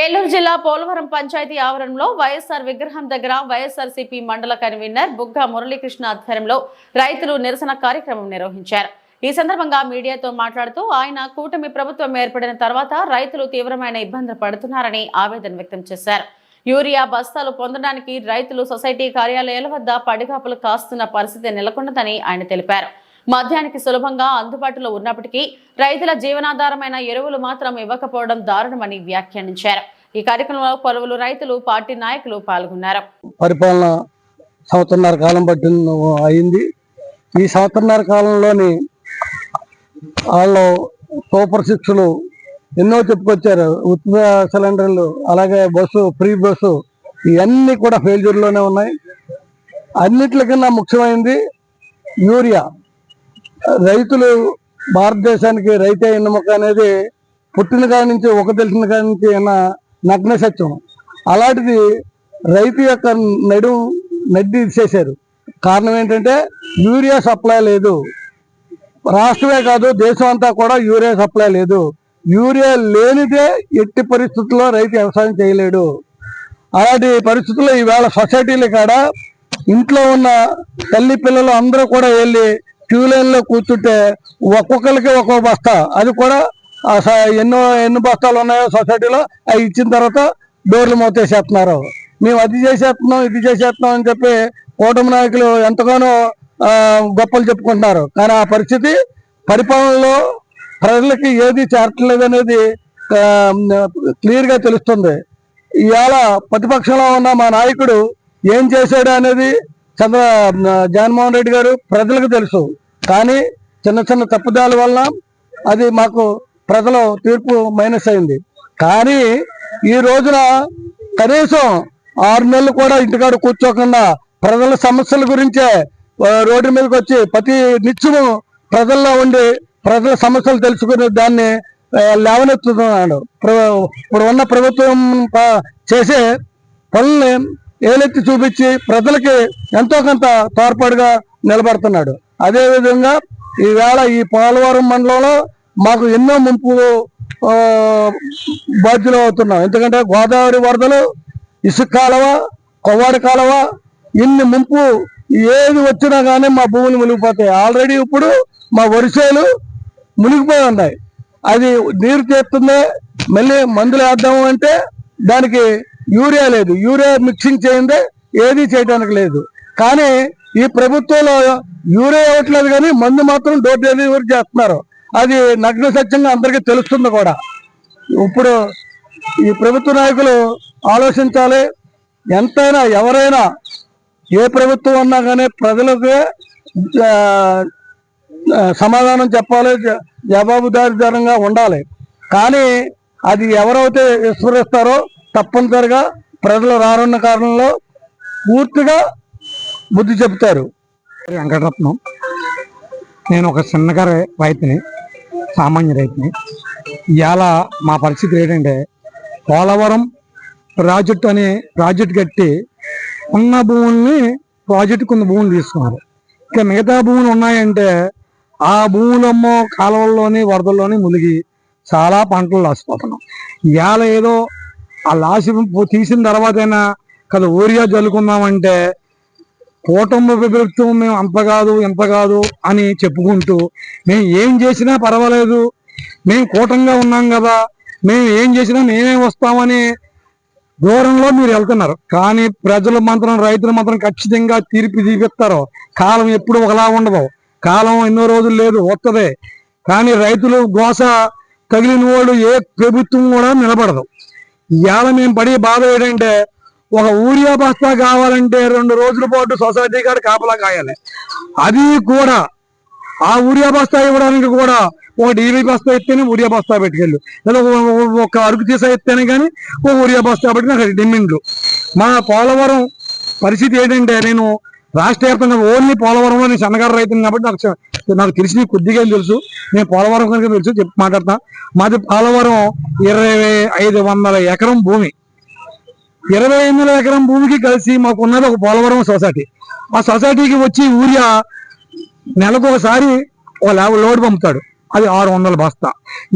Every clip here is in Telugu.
ఏలూరు జిల్లా పోలవరం పంచాయతీ ఆవరణలో వైఎస్ఆర్ విగ్రహం దగ్గర వైఎస్ఆర్సీపీ మండల కన్వీనర్ బుగ్గ మురళీకృష్ణ ఆధ్వర్యంలో రైతులు నిరసన కార్యక్రమం నిర్వహించారు. ఈ సందర్భంగా మీడియాతో మాట్లాడుతూ ఆయన కూటమి ప్రభుత్వం ఏర్పడిన తర్వాత రైతులు తీవ్రమైన ఇబ్బందులు పడుతున్నారని ఆవేదన వ్యక్తం చేశారు. యూరియా బస్తాలు పొందడానికి రైతులు సొసైటీ కార్యాలయాల వద్ద పడిగాపులు కాస్తున్న పరిస్థితి నెలకొన్నదని ఆయన తెలిపారు. మద్యానికి సులభంగా అందుబాటులో ఉన్నప్పటికీ రైతుల జీవనాధారమైన ఎరువులు మాత్రం ఇవ్వకపోవడం దారుణమని వ్యాఖ్యానించారు. ఈ కార్యక్రమంలో పలువురు రైతులు పార్టీ నాయకులు పాల్గొన్నారు. పరిపాలన సంవత్సరన్నర కాలం పట్టి అయింది. ఈ సంవత్సరన్నర కాలంలోని వాళ్ళు సూపర్ సిక్స్లు ఎన్నో చెప్పుకొచ్చారు. ఉచిత సిలిండర్లు అలాగే బస్సు ఫ్రీ బస్సు ఇవన్నీ కూడా ఫెయిల్యూర్లోనే ఉన్నాయి. అన్నిటికన్నా ముఖ్యమైనది యూరియా. రైతులు భారతదేశానికి రైతే ఎన్నుముక అనేది పుట్టిన కాడి నుంచి ఒక తెలిసిన కాడి నుంచి ఉన్న నగ్న సత్యం. అలాంటిది రైతు యొక్క నడు నడ్డి చేశారు కారణం ఏంటంటే యూరియా సప్లై లేదు. రాష్ట్రమే కాదు దేశం అంతా కూడా యూరియా సప్లై లేదు. యూరియా లేనిదే ఎట్టి పరిస్థితుల్లో రైతు వ్యవసాయం చేయలేడు. అలాంటి పరిస్థితుల్లో ఈవేళ సొసైటీలు కాడ ఇంట్లో ఉన్న తల్లి పిల్లలు అందరూ కూడా వెళ్ళి క్యూ లైన్లో కూర్చుంటే ఒక్కొక్కరికి ఒక్కొక్క బస్తా. అది కూడా స- ఎన్నో ఎన్ని బస్తాలు ఉన్నాయో సొసైటీలో అవి ఇచ్చిన తర్వాత డోర్లు మూతేసేస్తున్నారు మేము అది చేసేస్తున్నాం ఇది చేసేస్తున్నాం అని చెప్పి కూటమి నాయకులు ఎంతగానో గొప్పలు చెప్పుకుంటున్నారు. కానీ ఆ పరిస్థితి పరిపాలనలో ప్రజలకి ఏది చేరట్లేదు అనేది క్లియర్గా తెలుస్తుంది. ఇవాళ ప్రతిపక్షంలో ఉన్న మా నాయకుడు ఏం చేశాడు అనేది చంద్ర జగన్మోహన్ రెడ్డి గారు ప్రజలకు తెలుసు. కానీ చిన్న చిన్న తప్పుదాల వల్ల అది మాకు ప్రజల తీర్పు మైనస్ అయింది. కానీ ఈ రోజున కనీసం ఆరు నెలలు కూడా ఇంటికాడ కూర్చోకుండా ప్రజల సమస్యల గురించే రోడ్డు మీదకి వచ్చి ప్రతి నిత్యము ప్రజల్లో ఉండి ప్రజల సమస్యలు తెలుసుకునే దాన్ని లేవనెత్తుతున్నాడు. ప్ర- ఇప్పుడు ఉన్న ప్రభుత్వం చేసే పనుల్ని ఏలెత్తి చూపించి ప్రజలకి ఎంతో కొంత తోడ్పాటుగా నిలబడుతున్నాడు. అదేవిధంగా ఈవేళ ఈ పోలవరం మండలంలో మాకు ఎన్నో ముంపు బాధ్యులు అవుతున్నాం. ఎందుకంటే గోదావరి వరదలు ఇసుక కాలువ కొవ్వాడి కాలువ ఇన్ని ముంపు ఏది వచ్చినా కానీ మా భూములు మునిగిపోతాయి. ఆల్రెడీ ఇప్పుడు మా వరిసేలు మునిగిపోయి ఉన్నాయి. అది నీరు చేస్తుందే మళ్ళీ మందులు వేద్దాము అంటే దానికి యూరియా లేదు. యూరియా మిక్సింగ్ చేయిందే ఏది చేయడానికి లేదు. కానీ ఈ ప్రభుత్వంలో యూరియా ఇవ్వట్లేదు కానీ మందు మాత్రం డోర్ డెలివరీ చేస్తున్నారు. అది నగ్న సత్యంగా అందరికీ తెలుస్తుంది కూడా. ఇప్పుడు ఈ ప్రభుత్వ నాయకులు ఆలోచించాలి. ఎంతైనా ఎవరైనా ఏ ప్రభుత్వం ఉన్నా కానీ ప్రజలకు సమాధానం చెప్పాలి. జ- ఉండాలి. కానీ అది ఎవరైతే విస్మరిస్తారో తప్పనిసరిగా ప్రజలు రానున్న కారణంలో పూర్తిగా బుద్ధి చెబుతారు. వెంకటరత్నం. నేను ఒక చిన్నగారు రైతుని సామాన్య రైతుని. ఇవాళ మా పరిస్థితి ఏంటంటే పోలవరం ప్రాజెక్టు అనే ప్రాజెక్ట్ కట్టి ఉన్న భూముల్ని ప్రాజెక్టు కొన్ని భూములు తీసుకున్నారు. ఇక మిగతా భూములు ఉన్నాయంటే ఆ భూములమ్మో కాలువల్లోని వరదల్లోని మునిగి చాలా పంటలు లాసిపోతున్నాం ఇవాళ ఏదో ఆ లాసి తీసిన తర్వాతైనా కదా ఊరియా జల్లుకుందామంటే కూటమి ప్రభుత్వం మేము అంత కాదు ఎంత కాదు అని చెప్పుకుంటూ మేము ఏం చేసినా పర్వాలేదు. మేము కూటంగా ఉన్నాం కదా మేము ఏం చేసినా మేమే వస్తామని దూరంలో మీరు వెళ్తున్నారు. కానీ ప్రజలు మాత్రం రైతులు మాత్రం ఖచ్చితంగా తీర్పు తీపిస్తారు. కాలం ఎప్పుడు ఒకలా ఉండదు. కాలం ఎన్నో రోజులు లేదు వస్తుంది కానీ రైతులు దోశ తగిలిన వాళ్ళు ఏ ప్రభుత్వం కూడా నిలబడదు. ఇవాళ మేము పడి బాధ ఏంటంటే ఒక ఊరియా బస్తా కావాలంటే రెండు రోజుల పాటు సొసైటీ కాడ కాపలా కాయాలి. అది కూడా ఆ ఊరియా బస్తా ఇవ్వడానికి కూడా ఒక డీవీ బస్తా ఎత్తేనే ఊరియా బస్తా పెట్టుకెళ్ళు. లేదా ఒక- అరుకు తీసా ఎత్తేనే కానీ ఒక ఊరియా బస్తా పెట్టిన నాకు డిమ్మిండ్లు మా పోలవరం పరిస్థితి ఏంటంటే నేను రాష్ట్ర వ్యాప్తంగా ఓన్లీ పోలవరంలో నేను సన్నగారు రైతుని కాబట్టి నాకు నాకు తెలిసి కొద్దిగా తెలుసు. నేను పోలవరం కనుక తెలుసు చెప్పి మాట్లాడతా. మాది పోలవరం ఇరవై ఐదు వందల ఎకరం భూమి. ఇరవై ఎనిమిది ఎకరం భూమికి కలిసి మాకు ఉన్నది ఒక పోలవరం సొసైటీ. ఆ సొసైటీకి వచ్చి ఊరియా నెలకు ఒకసారి ఒక లోడ్ పంపుతాడు. అది ఆరు వందల బస్తా.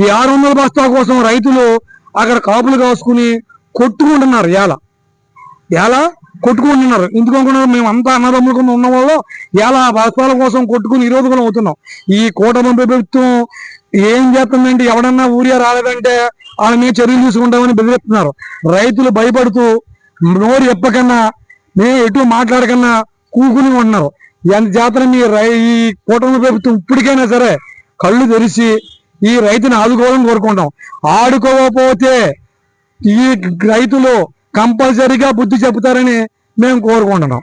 ఈ ఆరు వందల బస్తా కోసం రైతులు అక్కడ కాపులు కాసుకుని కొట్టుకుంటున్నారు. ఎలా ఎలా కొట్టుకుంటున్నారు ఎందుకు అనుకున్నారు? మేము అంతా అన్నదమ్ములు కింద ఉన్న వాళ్ళు. ఎలా బస్తాల కోసం కొట్టుకుని నిరోధకులం అవుతున్నాం. ఈ కూటమి ప్రభుత్వం ఏం చేస్తుందంటే ఎవడన్నా ఊరియా రాలేదంటే వాళ్ళ మీద చర్యలు తీసుకుంటామని బెదిరిస్తున్నారు. రైతులు భయపడుతూ నోరు ఎప్పకన్నా మేము ఎటు మాట్లాడకన్నా కూకుని ఉంటున్నారు. ఎంత జాతర మీ రై ఈ కూటమి ప్రభుత్వం ఇప్పటికైనా సరే కళ్ళు తెరిచి ఈ రైతుని ఆదుకోవాలని కోరుకుంటాం ఆడుకోకపోతే ఈ రైతులు కంపల్సరీగా బుద్ధి చెబుతారని మేము కోరుకుంటున్నాం.